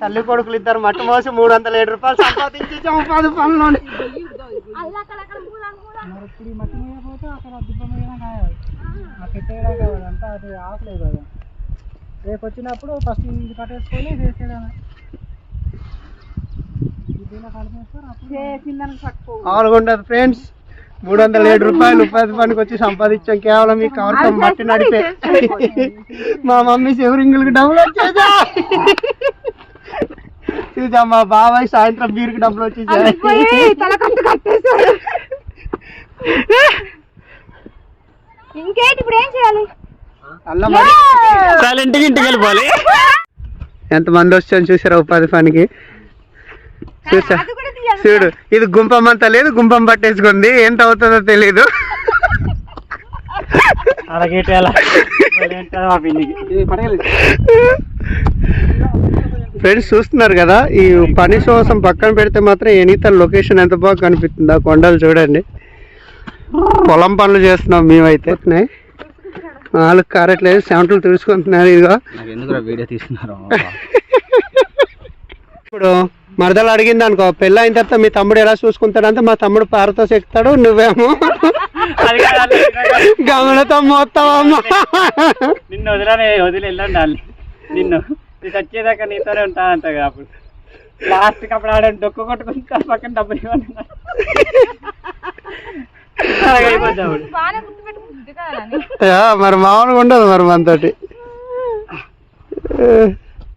తల్లి కొడుకులు ఇద్దరు మట్టి మోసి మూడు వందల ఏడు రూపాయలు సంపాదించి పది పనులు కదా రేపు వచ్చినప్పుడు ఫస్ట్ ఇది కట్టేసుకొని వేసేయడమే ఫ్రెండ్స్ మూడు వందల ఏడు రూపాయలు ఉపాధి పనికి వచ్చి సంపాదించాం. కేవలం ఈ కవర్తో మట్టి నడిపే. మా మమ్మీ శివరింగులకి డబ్బులు వచ్చేదా. చూసా మా బాబాయ్ సాయంత్రం బీరుకి డబ్బులు వచ్చేసాయి ఇంకేంటి ఇప్పుడు ఏం చేయాలి? అల్ల సైలెంట్గా ఇంటికి వెళ్ళిపోవాలి. ఎంతమంది వచ్చాను చూసారా ఉపాధి పనికి చూసా. అది కూడా తీయాలి. చూడు ఇది గుంపం అంతా లేదు గుంపం పట్టేసుకుంది. ఎంత అవుతుందో తెలీదు. ఫ్రెండ్స్ చూస్తున్నారు కదా ఈ పని కోసం పక్కన పెడితే మాత్రం ఎనీత లొకేషన్ ఎంత బాగా కనిపిస్తుంది ఆ కొండలు చూడండి. పొలం పనులు చేస్తున్నాం మేమైతే. నాలుగు కారెట్లేదు సెవెంట్లు తుడుచుకుంటున్నారు ఇదిగో. వీడియో తీస్తున్నారు? ఇప్పుడు మరదలు అడిగింది అనుకో పెళ్ళి అయిన తర్వాత మీ తమ్ముడు ఎలా చూసుకుంటాడంటే మా తమ్ముడు పారతో చెక్తాడు నువ్వేమో గమనతో మోస్తావమ్మా నిన్ను వదిలనే వదిలి వెళ్ళండి వాళ్ళు నిన్ను. వచ్చేదాకా నీతోనే ఉంటా అంతగా అప్పుడు లాస్ట్ అప్పుడు ఆడ డొక్కు కొట్టుకుంటా పక్కన డబ్బులు ఇవ్వండి మరి మామూలుగా ఉండదు మరి మనతోటి.